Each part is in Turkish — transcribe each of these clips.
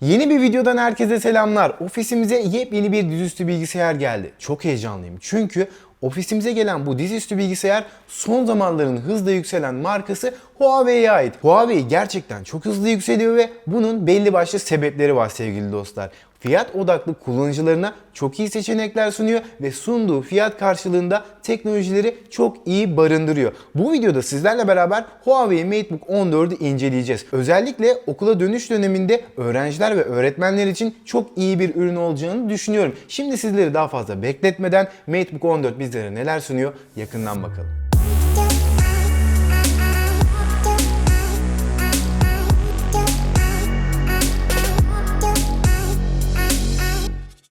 Yeni bir videodan herkese selamlar. Ofisimize yepyeni bir dizüstü bilgisayar geldi. Çok heyecanlıyım çünkü ofisimize gelen bu dizüstü bilgisayar son zamanların hızla yükselen markası Huawei'ye ait. Huawei gerçekten çok hızlı yükseliyor ve bunun belli başlı sebepleri var sevgili dostlar. Fiyat odaklı kullanıcılarına çok iyi seçenekler sunuyor ve sunduğu fiyat karşılığında teknolojileri çok iyi barındırıyor. Bu videoda sizlerle beraber Huawei MateBook 14'ü inceleyeceğiz. Özellikle okula dönüş döneminde öğrenciler ve öğretmenler için çok iyi bir ürün olacağını düşünüyorum. Şimdi sizleri daha fazla bekletmeden MateBook 14 bizlere neler sunuyor yakından bakalım.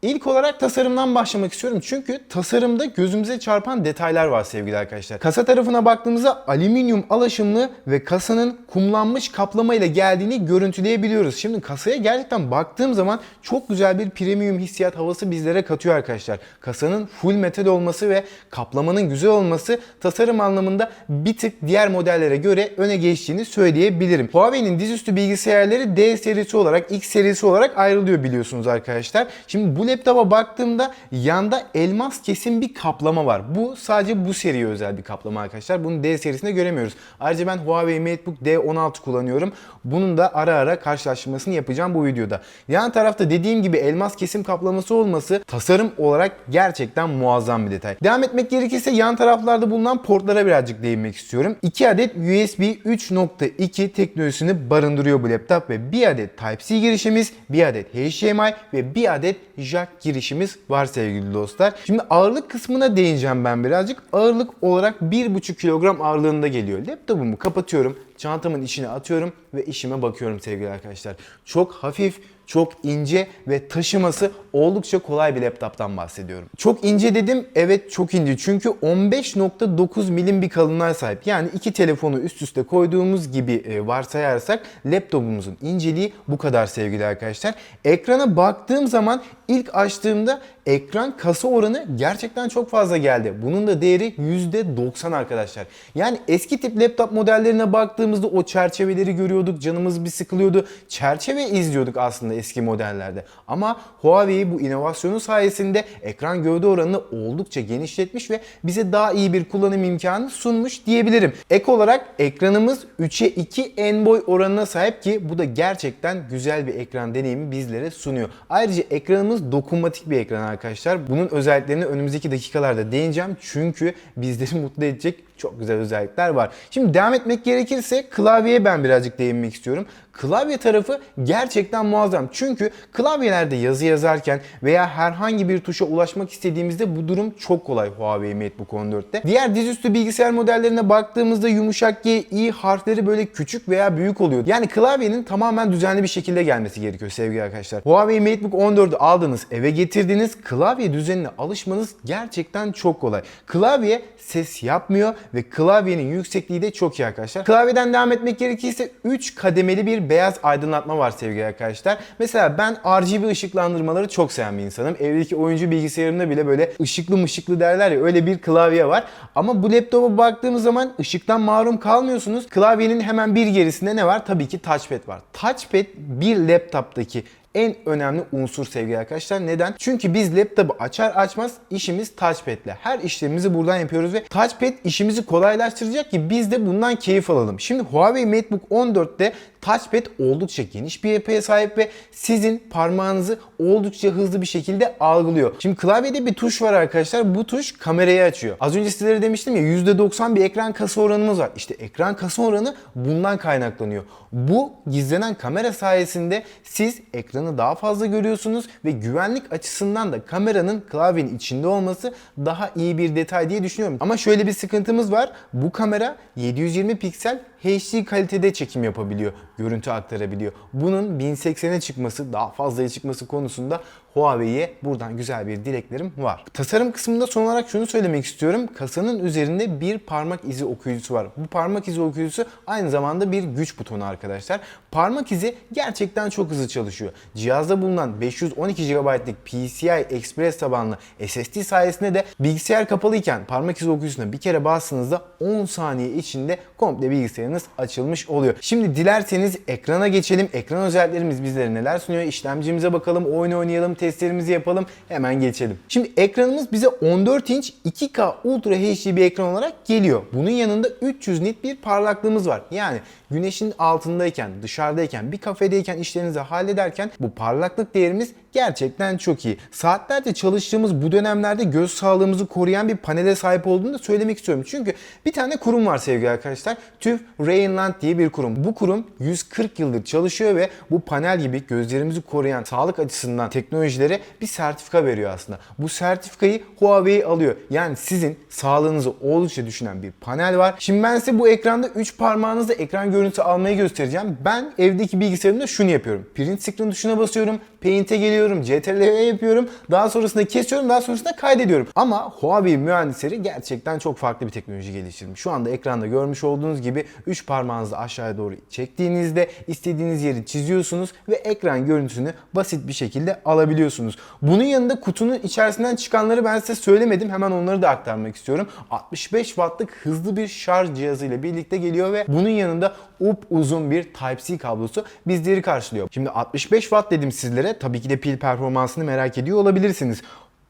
İlk olarak tasarımdan başlamak istiyorum. Çünkü tasarımda gözümüze çarpan detaylar var sevgili arkadaşlar. Kasa tarafına baktığımızda alüminyum alaşımlı ve kasanın kumlanmış kaplama ile geldiğini görüntüleyebiliyoruz. Şimdi kasaya gerçekten baktığım zaman çok güzel bir premium hissiyat havası bizlere katıyor arkadaşlar. Kasanın full metal olması ve kaplamanın güzel olması tasarım anlamında bir tık diğer modellere göre öne geçtiğini söyleyebilirim. Huawei'nin dizüstü bilgisayarları D serisi olarak X serisi olarak ayrılıyor biliyorsunuz arkadaşlar. Şimdi bu laptopa baktığımda yanda elmas kesim bir kaplama var. Bu sadece bu seriye özel bir kaplama arkadaşlar. Bunu D serisinde göremiyoruz. Ayrıca ben Huawei MateBook D16 kullanıyorum. Bunun da ara ara karşılaştırmasını yapacağım bu videoda. Yan tarafta dediğim gibi elmas kesim kaplaması olması tasarım olarak gerçekten muazzam bir detay. Devam etmek gerekirse yan taraflarda bulunan portlara birazcık değinmek istiyorum. 2 adet USB 3.2 teknolojisini barındırıyor bu laptop ve 1 adet Type-C girişimiz, 1 adet HDMI ve 1 adet jack girişimiz var sevgili dostlar. Şimdi ağırlık kısmına değineceğim ben birazcık. Ağırlık olarak 1,5 kilogram ağırlığında geliyor. Laptopumu kapatıyorum, çantamın içine atıyorum ve işime bakıyorum sevgili arkadaşlar. Çok hafif, çok ince ve taşıması oldukça kolay bir laptoptan bahsediyorum. Çok ince dedim, evet çok ince çünkü 15.9 milim bir kalınlığa sahip. Yani iki telefonu üst üste koyduğumuz gibi e, varsayarsak laptopumuzun inceliği bu kadar sevgili arkadaşlar. Ekrana baktığım zaman ilk açtığımda ekran kasa oranı gerçekten çok fazla geldi. Bunun da değeri %90 arkadaşlar. Yani eski tip laptop modellerine baktığımızda o çerçeveleri görüyorduk, canımız bir sıkılıyordu. Çerçeve izliyorduk aslında eski modellerde. Ama Huawei bu inovasyonu sayesinde ekran gövde oranını oldukça genişletmiş ve bize daha iyi bir kullanım imkanı sunmuş diyebilirim. Ek olarak ekranımız 3'e 2 en boy oranına sahip ki bu da gerçekten güzel bir ekran deneyimi bizlere sunuyor. Ayrıca ekranımız dokunmatik bir ekran arkadaşlar. Bunun özelliklerini önümüzdeki dakikalarda değineceğim çünkü bizleri mutlu edecek çok güzel özellikler var. Şimdi devam etmek gerekirse klavyeye ben birazcık değinmek istiyorum. Klavye tarafı gerçekten muazzam. Çünkü klavyelerde yazı yazarken veya herhangi bir tuşa ulaşmak istediğimizde bu durum çok kolay Huawei MateBook 14'te. Diğer dizüstü bilgisayar modellerine baktığımızda yumuşak G, I harfleri böyle küçük veya büyük oluyor. Yani klavyenin tamamen düzenli bir şekilde gelmesi gerekiyor sevgili arkadaşlar. Huawei MateBook 14'ü aldınız, eve getirdiniz. Klavye düzenine alışmanız gerçekten çok kolay. Klavye ses yapmıyor ve klavyenin yüksekliği de çok iyi arkadaşlar. Klavyeden devam etmek gerekirse 3 kademeli bir beyaz aydınlatma var sevgili arkadaşlar. Mesela ben RGB ışıklandırmaları çok seven bir insanım. Evdeki oyuncu bilgisayarımda bile böyle ışıklı mışıklı derler ya öyle bir klavye var. Ama bu laptopa baktığımız zaman ışıktan mahrum kalmıyorsunuz. Klavyenin hemen bir gerisinde ne var? Tabii ki touchpad var. Touchpad bir laptoptaki en önemli unsur sevgili arkadaşlar. Neden? Çünkü biz laptopu açar açmaz işimiz touchpad ile. Her işlemimizi buradan yapıyoruz ve touchpad işimizi kolaylaştıracak ki biz de bundan keyif alalım. Şimdi Huawei MateBook 14'te touchpad oldukça geniş bir yapıya sahip ve sizin parmağınızı oldukça hızlı bir şekilde algılıyor. Şimdi klavyede bir tuş var arkadaşlar. Bu tuş kamerayı açıyor. Az önce sizlere demiştim ya %90 bir ekran kasa oranımız var. İşte ekran kasa oranı bundan kaynaklanıyor. Bu gizlenen kamera sayesinde siz ekranı daha fazla görüyorsunuz ve güvenlik açısından da kameranın klavyenin içinde olması daha iyi bir detay diye düşünüyorum. Ama şöyle bir sıkıntımız var. Bu kamera 720 piksel HD kalitede çekim yapabiliyor. Görüntü aktarabiliyor. Bunun 1080'e çıkması, daha fazlaya çıkması konusunda Huawei'ye buradan güzel bir dileklerim var. Tasarım kısmında son olarak şunu söylemek istiyorum. Kasanın üzerinde bir parmak izi okuyucusu var. Bu parmak izi okuyucusu aynı zamanda bir güç butonu arkadaşlar. Parmak izi gerçekten çok hızlı çalışıyor. Cihazda bulunan 512 GB'lık PCI Express tabanlı SSD sayesinde de bilgisayar kapalıyken parmak izi okuyucusuna bir kere bastığınızda 10 saniye içinde komple bilgisayarınız açılmış oluyor. Şimdi dilerseniz ekrana geçelim. Ekran özelliklerimiz bizlere neler sunuyor? İşlemcimize bakalım, oyun oynayalım, testlerimizi yapalım. Hemen geçelim. Şimdi ekranımız bize 14 inç 2K Ultra HD bir ekran olarak geliyor. Bunun yanında 300 nit bir parlaklığımız var. Yani güneşin altındayken, dışarıdayken, bir kafedeyken işlerinizi hallederken bu parlaklık değerimiz gerçekten çok iyi. Saatlerce çalıştığımız bu dönemlerde göz sağlığımızı koruyan bir panele sahip olduğunu da söylemek istiyorum. Çünkü bir tane kurum var sevgili arkadaşlar. TÜV Rheinland diye bir kurum. Bu kurum 140 yıldır çalışıyor ve bu panel gibi gözlerimizi koruyan sağlık açısından teknolojilere bir sertifika veriyor aslında. Bu sertifikayı Huawei alıyor. Yani sizin sağlığınızı oldukça düşünen bir panel var. Şimdi ben size bu ekranda 3 parmağınızla ekran görüntüsü almayı göstereceğim. Ben evdeki bilgisayarımda şunu yapıyorum. Print screen tuşuna basıyorum. Paint'e geliyorum. CTRL yapıyorum. Daha sonrasında kesiyorum. Daha sonrasında kaydediyorum. Ama Huawei mühendisleri gerçekten çok farklı bir teknoloji geliştirmiş. Şu anda ekranda görmüş olduğunuz gibi 3 parmağınızı aşağıya doğru çektiğinizde istediğiniz yeri çiziyorsunuz ve ekran görüntüsünü basit bir şekilde alabiliyorsunuz. Bunun yanında kutunun içerisinden çıkanları ben size söylemedim. Hemen onları da aktarmak istiyorum. 65 wattlık hızlı bir şarj cihazıyla birlikte geliyor ve bunun yanında up uzun bir Type-C kablosu bizleri karşılıyor. Şimdi 65 watt dedim sizlere. Tabii ki de pil performansını merak ediyor olabilirsiniz.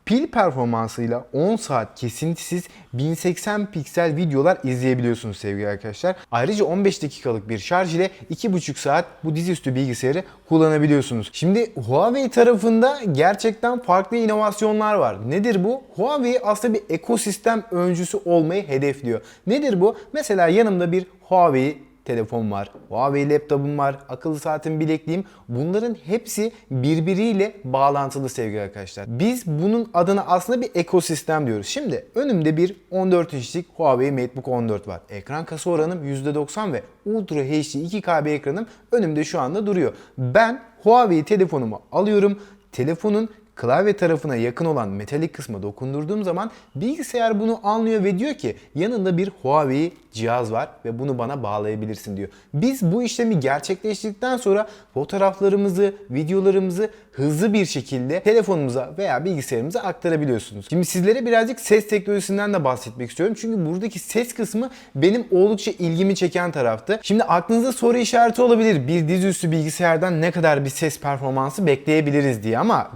Pil performansıyla 10 saat kesintisiz 1080 piksel videolar izleyebiliyorsunuz sevgili arkadaşlar. Ayrıca 15 dakikalık bir şarj ile 2,5 saat bu dizüstü bilgisayarı kullanabiliyorsunuz. Şimdi Huawei tarafında gerçekten farklı inovasyonlar var. Nedir bu? Huawei aslında bir ekosistem öncüsü olmayı hedefliyor. Nedir bu? Mesela yanımda bir Huawei telefon var, Huawei laptopum var, akıllı saatim bilekliğim. Bunların hepsi birbiriyle bağlantılı sevgili arkadaşlar. Biz bunun adına aslında bir ekosistem diyoruz. Şimdi önümde bir 14 inçlik Huawei MateBook 14 var. Ekran kasa oranım %90 ve Ultra HD 2K bir ekranım önümde şu anda duruyor. Ben Huawei telefonumu alıyorum. Telefonun klavye tarafına yakın olan metalik kısma dokundurduğum zaman bilgisayar bunu anlıyor ve diyor ki yanında bir Huawei cihaz var ve bunu bana bağlayabilirsin diyor. Biz bu işlemi gerçekleştirdikten sonra fotoğraflarımızı, videolarımızı hızlı bir şekilde telefonumuza veya bilgisayarımıza aktarabiliyorsunuz. Şimdi sizlere birazcık ses teknolojisinden de bahsetmek istiyorum. Çünkü buradaki ses kısmı benim oldukça ilgimi çeken taraftı. Şimdi aklınızda soru işareti olabilir. Bir dizüstü bilgisayardan ne kadar bir ses performansı bekleyebiliriz diye ama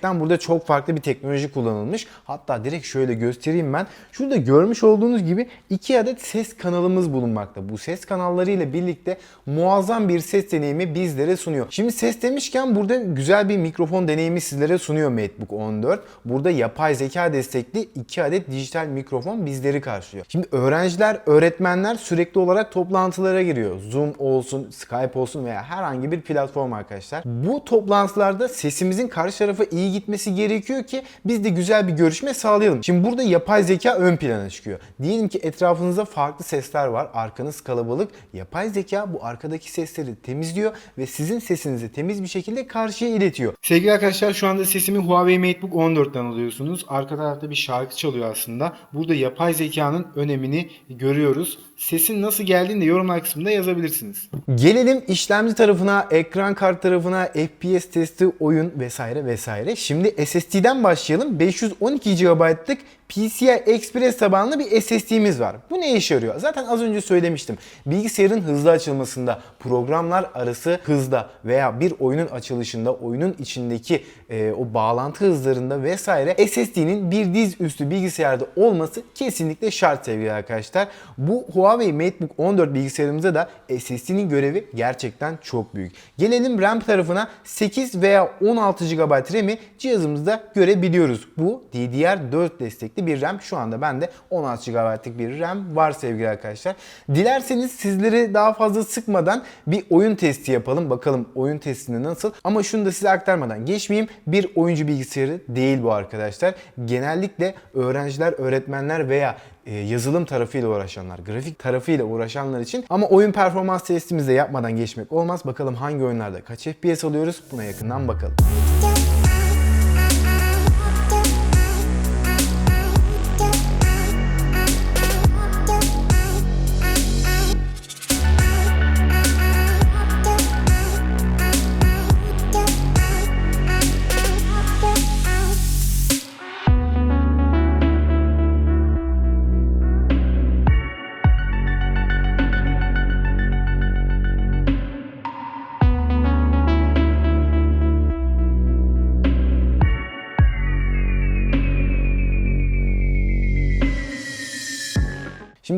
gerçekten burada çok farklı bir teknoloji kullanılmış. Hatta direkt şöyle göstereyim ben. Şurada görmüş olduğunuz gibi iki adet ses kanalımız bulunmakta. Bu ses kanalları ile birlikte muazzam bir ses deneyimi bizlere sunuyor. Şimdi ses demişken burada güzel bir mikrofon deneyimi sizlere sunuyor MacBook 14. Burada yapay zeka destekli 2 adet dijital mikrofon bizleri karşılıyor. Şimdi öğrenciler, öğretmenler sürekli olarak toplantılara giriyor. Zoom olsun, Skype olsun veya herhangi bir platform arkadaşlar. Bu toplantılarda sesimizin karşı tarafa iyi gitmesi gerekiyor ki biz de güzel bir görüşme sağlayalım. Şimdi burada yapay zeka ön plana çıkıyor. Diyelim ki etrafınızda farklı sesler var. Arkanız kalabalık. Yapay zeka bu arkadaki sesleri temizliyor ve sizin sesinizi temiz bir şekilde karşıya iletiyor. Sevgili arkadaşlar şu anda sesimi Huawei MateBook 14'ten alıyorsunuz. Arka tarafta bir şarkı çalıyor aslında. Burada yapay zekanın önemini görüyoruz. Sesin nasıl geldiğini de yorumlar kısmında yazabilirsiniz. Gelelim işlemci tarafına, ekran kart tarafına, FPS testi, oyun vesaire vesaire. Şimdi SSD'den başlayalım. 512 GB'lık PCI Express tabanlı bir SSD'miz var. Bu ne işe yarıyor? Zaten az önce söylemiştim. Bilgisayarın hızlı açılmasında, programlar arası hızda veya bir oyunun açılışında, oyunun içindeki e, o bağlantı hızlarında vesaire SSD'nin bir diz üstü bilgisayarda olması kesinlikle şart sevgili arkadaşlar. Bu Huawei MateBook 14 bilgisayarımızda da SSD'nin görevi gerçekten çok büyük. Gelelim RAM tarafına 8 veya 16 GB RAM'i cihazımızda görebiliyoruz. Bu DDR4 destekli bir RAM. Şu anda bende 16 GB'lık bir RAM var sevgili arkadaşlar. Dilerseniz sizleri daha fazla sıkmadan bir oyun testi yapalım. Bakalım oyun testinde nasıl. Ama şunu da size aktarmadan geçmeyeyim. Bir oyuncu bilgisayarı değil bu arkadaşlar. Genellikle öğrenciler, öğretmenler veya e, yazılım tarafıyla uğraşanlar, grafik tarafıyla uğraşanlar için ama oyun performans testimizde yapmadan geçmek olmaz. Bakalım hangi oyunlarda kaç FPS alıyoruz buna yakından bakalım.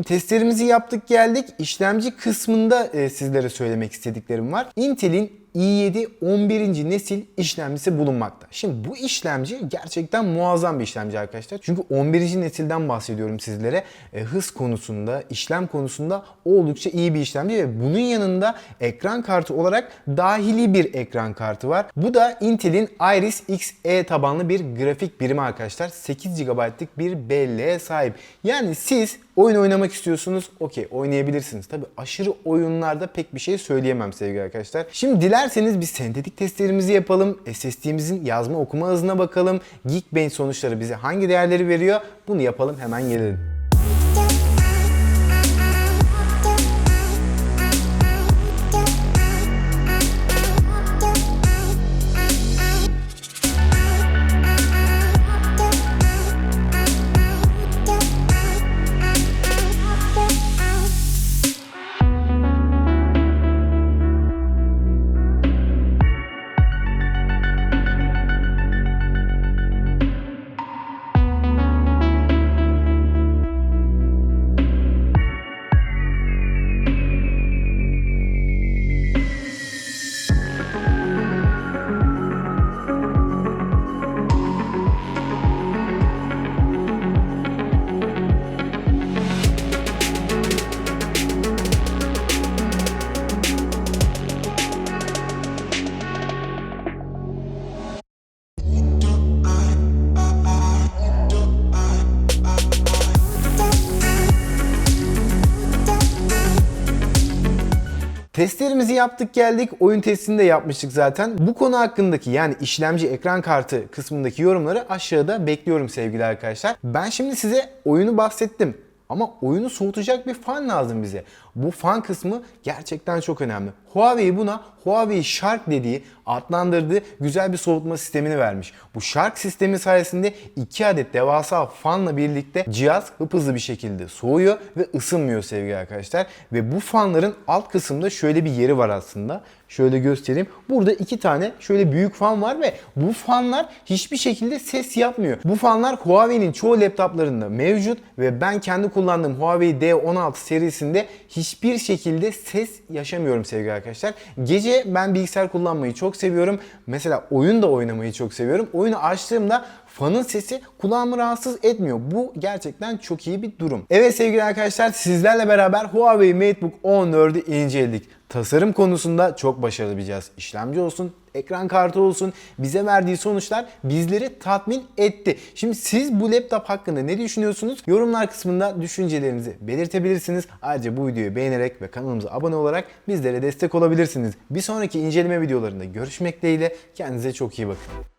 Testlerimizi yaptık geldik. İşlemci kısmında e, sizlere söylemek istediklerim var. Intel'in i7 11. nesil işlemcisi bulunmakta. Şimdi bu işlemci gerçekten muazzam bir işlemci arkadaşlar. Çünkü 11. nesilden bahsediyorum sizlere. E, hız konusunda, işlem konusunda oldukça iyi bir işlemci ve bunun yanında ekran kartı olarak dahili bir ekran kartı var. Bu da Intel'in Iris Xe tabanlı bir grafik birimi arkadaşlar. 8 GB'lık bir belleğe sahip. Yani siz oyun oynamak istiyorsunuz. Okey oynayabilirsiniz. Tabi aşırı oyunlarda pek bir şey söyleyemem sevgili arkadaşlar. Şimdi dilerseniz biz sentetik testlerimizi yapalım. SSD'mizin yazma okuma hızına bakalım. Geekbench sonuçları bize hangi değerleri veriyor? Bunu yapalım hemen gelelim. Testlerimizi yaptık geldik. Oyun testini de yapmıştık zaten. Bu konu hakkındaki yani işlemci ekran kartı kısmındaki yorumları aşağıda bekliyorum sevgili arkadaşlar. Ben şimdi size oyunu bahsettim. Ama oyunu soğutacak bir fan lazım bize. Bu fan kısmı gerçekten çok önemli. Huawei buna Huawei Shark dediği adlandırdığı güzel bir soğutma sistemini vermiş. Bu Shark sistemi sayesinde iki adet devasa fanla birlikte cihaz hızlı bir şekilde soğuyor ve ısınmıyor sevgili arkadaşlar. Ve bu fanların alt kısımda şöyle bir yeri var aslında. Şöyle göstereyim. Burada iki tane şöyle büyük fan var ve bu fanlar hiçbir şekilde ses yapmıyor. Bu fanlar Huawei'nin çoğu laptoplarında mevcut ve ben kendi kullandığım Huawei D16 serisinde hiçbir şekilde ses yaşamıyorum sevgili arkadaşlar. Gece ben bilgisayar kullanmayı çok seviyorum. Mesela oyun da oynamayı çok seviyorum. Oyunu açtığımda fanın sesi kulağımı rahatsız etmiyor. Bu gerçekten çok iyi bir durum. Evet sevgili arkadaşlar sizlerle beraber Huawei MateBook 14'ü inceledik. Tasarım konusunda çok başarılı bir cihaz. İşlemci olsun, ekran kartı olsun bize verdiği sonuçlar bizleri tatmin etti. Şimdi siz bu laptop hakkında ne düşünüyorsunuz? Yorumlar kısmında düşüncelerinizi belirtebilirsiniz. Ayrıca bu videoyu beğenerek ve kanalımıza abone olarak bizlere destek olabilirsiniz. Bir sonraki inceleme videolarında görüşmek dileğiyle. Kendinize çok iyi bakın.